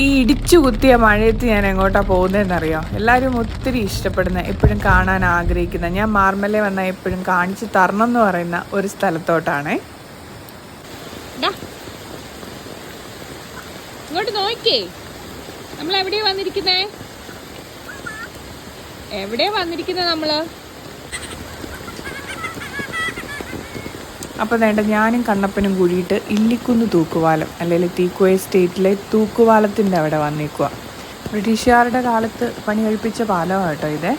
ഈ ഇടിച്ചു കുത്തിയ മഴയത്ത് ഞാൻ എങ്ങോട്ടാ പോകുന്നതെന്നറിയോ? എല്ലാവരും ഒത്തിരി ഇഷ്ടപ്പെടുന്ന എപ്പോഴും കാണാൻ ആഗ്രഹിക്കുന്ന ഞാൻ മാർമല വന്നാൽ എപ്പോഴും കാണിച്ചു തരണം എന്ന് പറയുന്ന ഒരു സ്ഥലത്തോട്ടാണ്. ഇങ്ങോട്ട് നമ്മൾ എവിടെയാ വന്നിരിക്കുന്നേ? എവിടെയാ വന്നിരിക്കുന്നത് നമ്മൾ? അപ്പോൾ വേണ്ട ഞാനും കണ്ണപ്പനും കൂടിയിട്ട് ഇല്ലിക്കുന്ന് തൂക്കുവാലം അല്ലെങ്കിൽ തീക്കോയ സ്റ്റേറ്റിലെ തൂക്കുവാലത്തിന്റെ അവിടെ വന്നേക്കുക ബ്രിട്ടീഷുകാരുടെ കാലത്ത് പണി കഴിപ്പിച്ച പാലമാണ് കേട്ടോ ഇത്.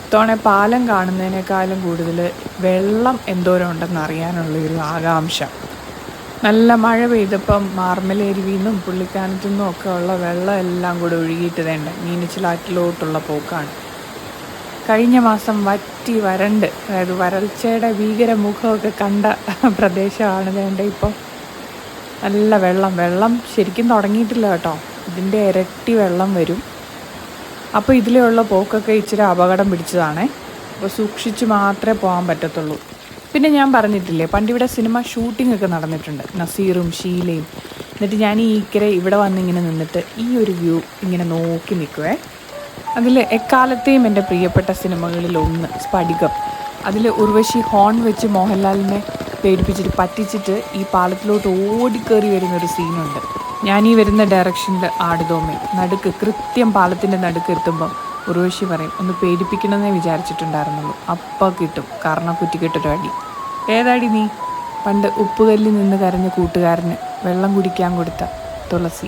ഇത്തവണ പാലം കാണുന്നതിനേക്കാളും കൂടുതൽ വെള്ളം എന്തോരം ഉണ്ടെന്ന് അറിയാനുള്ള ഒരു ആകാംക്ഷ. നല്ല മഴ പെയ്തപ്പം മാർമലേരുവിൽ നിന്നും പുള്ളിക്കാനത്തു നിന്നും ഒക്കെ ഉള്ള വെള്ളം എല്ലാം കൂടെ ഒഴുകിയിട്ട് വേണ്ട മീനച്ചിലാറ്റിലോട്ടുള്ള പോക്കാണ്. കഴിഞ്ഞ മാസം വറ്റി വരണ്ട്. അതായത് വരൾച്ചയുടെ ഭീകര മുഖമൊക്കെ കണ്ട പ്രദേശമാണ് വേണ്ട ഇപ്പോൾ നല്ല വെള്ളം. വെള്ളം ശരിക്കും തുടങ്ങിയിട്ടില്ല കേട്ടോ. ഇതിന്റെ ഇരട്ടി വെള്ളം വരും. അപ്പോൾ ഇതിലുള്ള പോക്കൊക്കെ ഇച്ചിരി അപകടം പിടിച്ചതാണേ. അപ്പോൾ സൂക്ഷിച്ച് മാത്രമേ പോകാൻ പറ്റത്തുള്ളൂ. പിന്നെ ഞാൻ പറഞ്ഞിട്ടില്ലേ പണ്ടിവിടെ സിനിമ ഷൂട്ടിംഗ് ഒക്കെ നടന്നിട്ടുണ്ട്. നസീറും ഷീലയും. എന്നിട്ട് ഞാൻ ഈ ഇക്കരെ ഇവിടെ വന്നിങ്ങനെ നിന്നിട്ട് ഈ ഒരു വ്യൂ ഇങ്ങനെ നോക്കി നിൽക്കുവേ. അതിൽ എക്കാലത്തെയും എന്റെ പ്രിയപ്പെട്ട സിനിമകളിൽ ഒന്ന് സ്ഫടികം അതിൽ ഉർവശി ഹോൺ വെച്ച് മോഹൻലാലിനെ പേടിപ്പിച്ചിട്ട് പറ്റിച്ചിട്ട് ഈ പാലത്തിലോട്ട് ഓടിക്കേറി വരുന്ന ഒരു സീനുണ്ട്. ഞാൻ ഈ വരുന്ന ഡയറക്ഷനിൽ ആടുതോമേ. നടുക്ക് കൃത്യം പാലത്തിന്റെ നടുക്ക് എത്തുമ്പോൾ ഉർവശി പറയും ഒന്ന് പേടിപ്പിക്കണമെന്നേ വിചാരിച്ചിട്ടുണ്ടായിരുന്നുള്ളൂ. അപ്പോൾ കിട്ടും. കാരണം കുറ്റിക്കിട്ടൊരു അടി. ഏതാടി നീ? പണ്ട് ഉപ്പുകല്ലിൽ നിന്ന് കരഞ്ഞ കൂട്ടുകാരന് വെള്ളം കുടിക്കാൻ കൊടുത്ത തുളസി.